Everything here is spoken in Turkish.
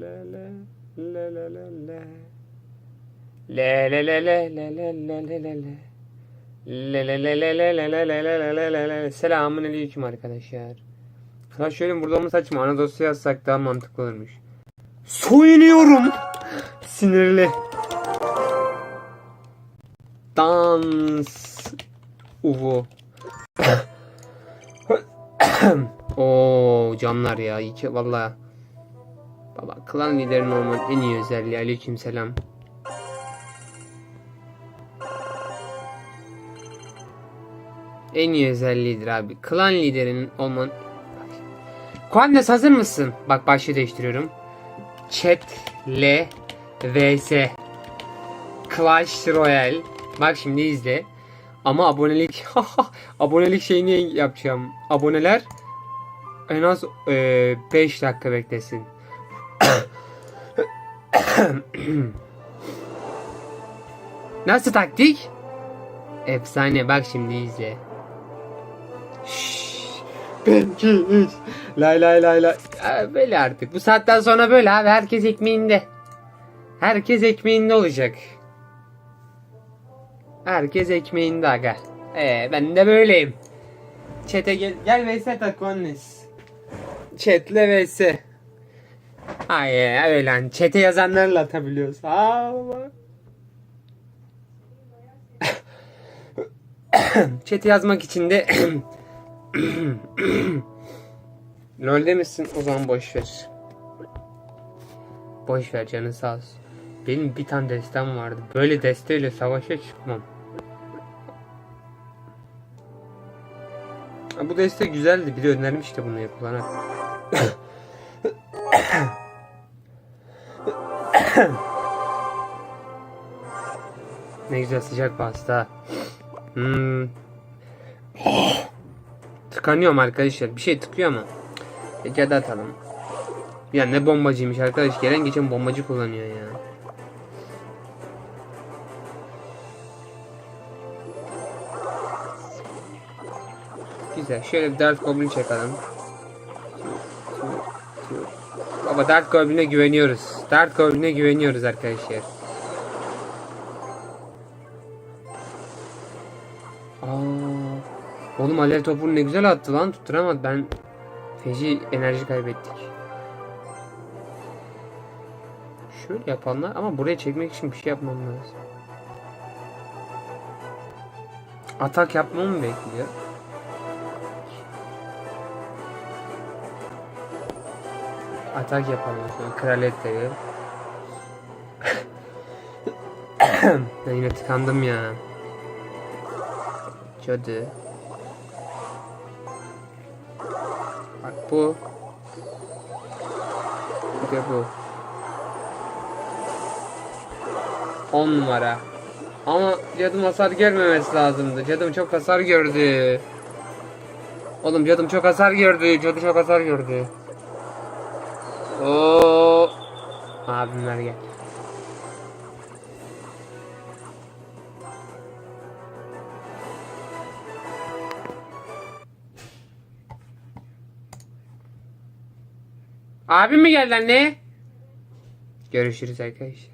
le le le le le le Le le le le le le le le le Selamun aleyküm arkadaşlar. Clash Royale'in burada olması saçma. Ana dosya yazsak daha mantıklı olurmuş. Soyunuyorum. Sinirli. Dans. Uvu. Oo camlar ya. İyi ki valla. Baba klan liderinin olmanın en iyi özelliği. Aleyküm selam. En iyi özelliğidir abi. Klan liderinin olman... Kuandes hazır mısın? Bak başlığı değiştiriyorum. Chat L vs Clash Royale. Bak şimdi izle. Ama abonelik abonelik şeyini yapacağım. Aboneler en az 5 dakika beklesin. Nasıl taktik? Efsane bak şimdi izle. Şşş. Ben iki, üç. Lay lay lay lay. Ya Böyle artık. Bu saatten sonra böyle abi. Herkes ekmeğinde. Herkes ekmeğinde olacak. Herkes ekmeğinde aga. Ee, ben de böyleyim. Çete gel, gel vs takonis. Chatle vs. Ay öyle hani çete yazanlarla atabiliyoruz. Chat'e yazmak için de LoL'de misin? O zaman boş ver. Boş ver canı sağ olsun. Benim bir tane destem vardı. Böyle desteyle savaşa çıkmam. Bu deste güzeldi. Biri önermişti bunu yapılana. ne güzel sıcak pasta. Hmm. Tıkanıyorum arkadaşlar. Bir şey tıkıyor ama. Ecada atalım. Ya ne bombacıymış arkadaş. Gelen geçen bombacı kullanıyor ya. Güzel. Şöyle bir Dark Goblin çakalım. Baba Dark Goblin'e güveniyoruz. Dark Goblin'e güveniyoruz arkadaşlar. Aa, oğlum alev topunu ne güzel attı lan tutturamadı. Ben feci enerji kaybettik. Şöyle yapanlar ama buraya çekmek için bir şey yapmam lazım. Atak yapmamı mı bekliyor? Atak yapalım sonra kraliyetle Ben yine tıkandım ya. Cadı. Bak bu. Bir de bu. 10 numara. Ama cadım hasar görmemesi lazımdı. Cadım çok hasar gördü. Oğlum cadım çok hasar gördü. Cadı çok hasar gördü. Oo. Abimler gel. Abim mi geldi anne? Görüşürüz arkadaşlar.